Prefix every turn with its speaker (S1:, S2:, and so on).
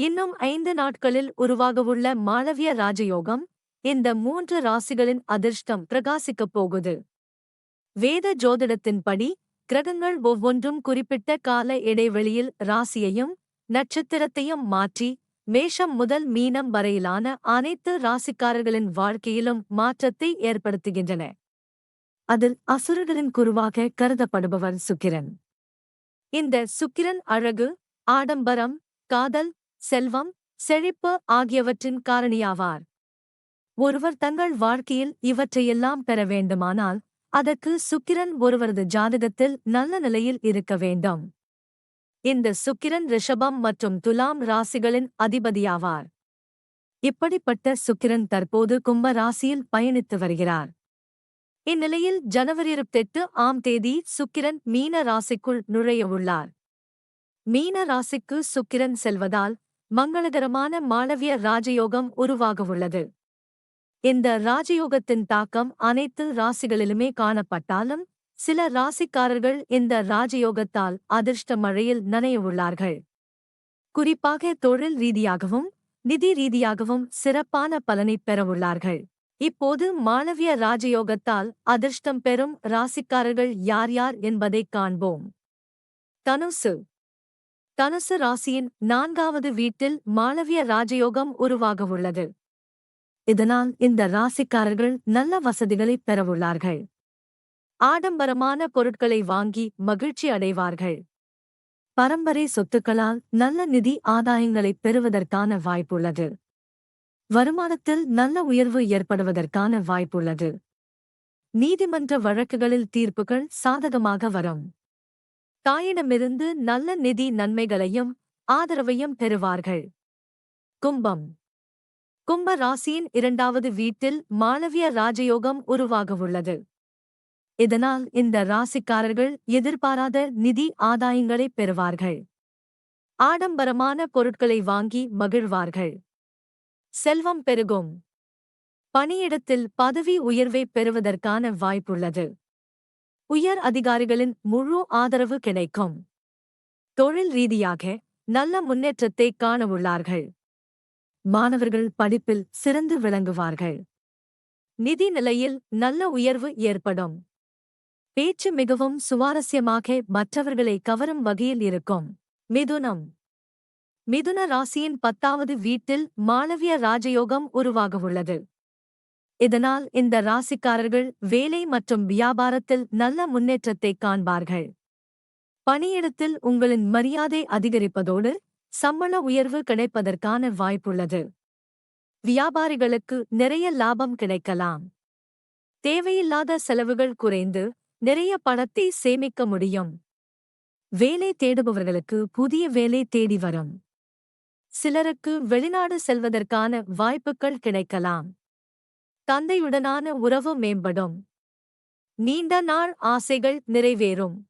S1: இன்னும் ஐந்து நாட்களில் உருவாகவுள்ள மாளவிய ராஜயோகம் இந்த மூன்று ராசிகளின் அதிர்ஷ்டம் பிரகாசிக்கப் போகுது. வேத ஜோதிடத்தின்படி கிரகங்கள் ஒவ்வொன்றும் குறிப்பிட்ட கால இடைவெளியில் ராசியையும் நட்சத்திரத்தையும் மாற்றி மேஷம் முதல் மீனம் வரையிலான அனைத்து ராசிக்காரர்களின் வாழ்க்கையிலும் மாற்றத்தை ஏற்படுத்துகின்றன. அதில் அசுரர்களின் குருவாக கருதப்படுபவர் சுக்கிரன். இந்த சுக்கிரன் அழகு ஆடம்பரம் காதல் செல்வம் செழிப்பு ஆகியவற்றின் காரணியாவார். ஒருவர் தங்கள் வாழ்க்கையில் இவற்றையெல்லாம் பெற வேண்டுமானால் அதற்கு சுக்கிரன் ஒருவரது ஜாதகத்தில் நல்ல நிலையில் இருக்க வேண்டும். இந்த சுக்கிரன் ரிஷபம் மற்றும் துலாம் ராசிகளின் அதிபதியாவார். இப்படிப்பட்ட சுக்கிரன் தற்போது கும்ப ராசியில் பயணித்து வருகிறார். இந்நிலையில் ஜனவரி இருபத்தெட்டு ஆம் தேதி சுக்கிரன் மீன ராசிக்குள் நுழைய உள்ளார். மீன ராசிக்கு சுக்கிரன் செல்வதால் மங்களகரமான மாளவிய ராஜயோகம் உருவாகவுள்ளது. இந்த ராஜயோகத்தின் தாக்கம் அனைத்து ராசிகளிலுமே காணப்பட்டாலும் சில ராசிக்காரர்கள் இந்த ராஜயோகத்தால் அதிர்ஷ்ட மழையில் நனையவுள்ளார்கள். குறிப்பாக தொழில் ரீதியாகவும் நிதி ரீதியாகவும் சிறப்பான பலனை பெறவுள்ளார்கள். இப்போது மாளவிய ராஜயோகத்தால் அதிர்ஷ்டம் பெறும் ராசிக்காரர்கள் யார் யார் என்பதைக் காண்போம். தனுசு. தனுசு ராசியின் நான்காவது வீட்டில் மாளவிய ராஜயோகம் உருவாகவுள்ளது இதனால் இந்த ராசிக்காரர்கள் நல்ல வசதிகளை பெறவுள்ளார்கள். ஆடம்பரமான பொருட்களை வாங்கி மகிழ்ச்சி அடைவார்கள். பரம்பரை சொத்துக்களால் நல்ல நிதி ஆதாயங்களைப் பெறுவதற்கான வாய்ப்புள்ளது. வருமானத்தில் நல்ல உயர்வு ஏற்படுவதற்கான வாய்ப்புள்ளது. நீதிமன்ற வழக்குகளில் தீர்ப்புகள் சாதகமாக வரும். தாயிடமிருந்து நல்ல நிதி நன்மைகளையும் ஆதரவையும் பெறுவார்கள். கும்பம். கும்ப ராசியின் இரண்டாவது வீட்டில் மாளவிய ராஜயோகம் உருவாகவுள்ளது. இதனால் இந்த ராசிக்காரர்கள் எதிர்பாராத நிதி ஆதாயங்களை பெறுவார்கள். ஆடம்பரமான பொருட்களை வாங்கி மகிழ்வார்கள். செல்வம் பெருகும். பணியிடத்தில் பதவி உயர்வை பெறுவதற்கான வாய்ப்புள்ளது. உயர் அதிகாரிகளின் முழு ஆதரவு கிடைக்கும். தொழில் ரீதியாக நல்ல முன்னேற்றத்தை காணவுள்ளார்கள் மாணவர்கள் படிப்பில் சிறந்து விளங்குவார்கள். நிதி நிலையில் நல்ல உயர்வு ஏற்படும். பேச்சு மிகவும் சுவாரஸ்யமாக மற்றவர்களை கவரும் வகையில் இருக்கும். மிதுனம். மிதுன ராசியின் பத்தாவது வீட்டில் மாளவிய ராஜயோகம் உருவாகவுள்ளது. இதனால் இந்த ராசிக்காரர்கள் வேலை மற்றும் வியாபாரத்தில் நல்ல முன்னேற்றத்தை காண்பார்கள். பணியிடத்தில் உங்களின் மரியாதை அதிகரிப்பதோடு சம்பள உயர்வு கிடைப்பதற்கான வாய்ப்புள்ளது. வியாபாரிகளுக்கு நிறைய லாபம் கிடைக்கலாம். தேவையில்லாத செலவுகள் குறைந்து நிறைய பணத்தை சேமிக்க முடியும். வேலை தேடுபவர்களுக்கு புதிய வேலை தேடி வரும். சிலருக்கு வெளிநாடு செல்வதற்கான வாய்ப்புகள் கிடைக்கலாம். தந்தையுடனான உறவு மேம்படும். நீண்ட நாள் ஆசைகள் நிறைவேறும்.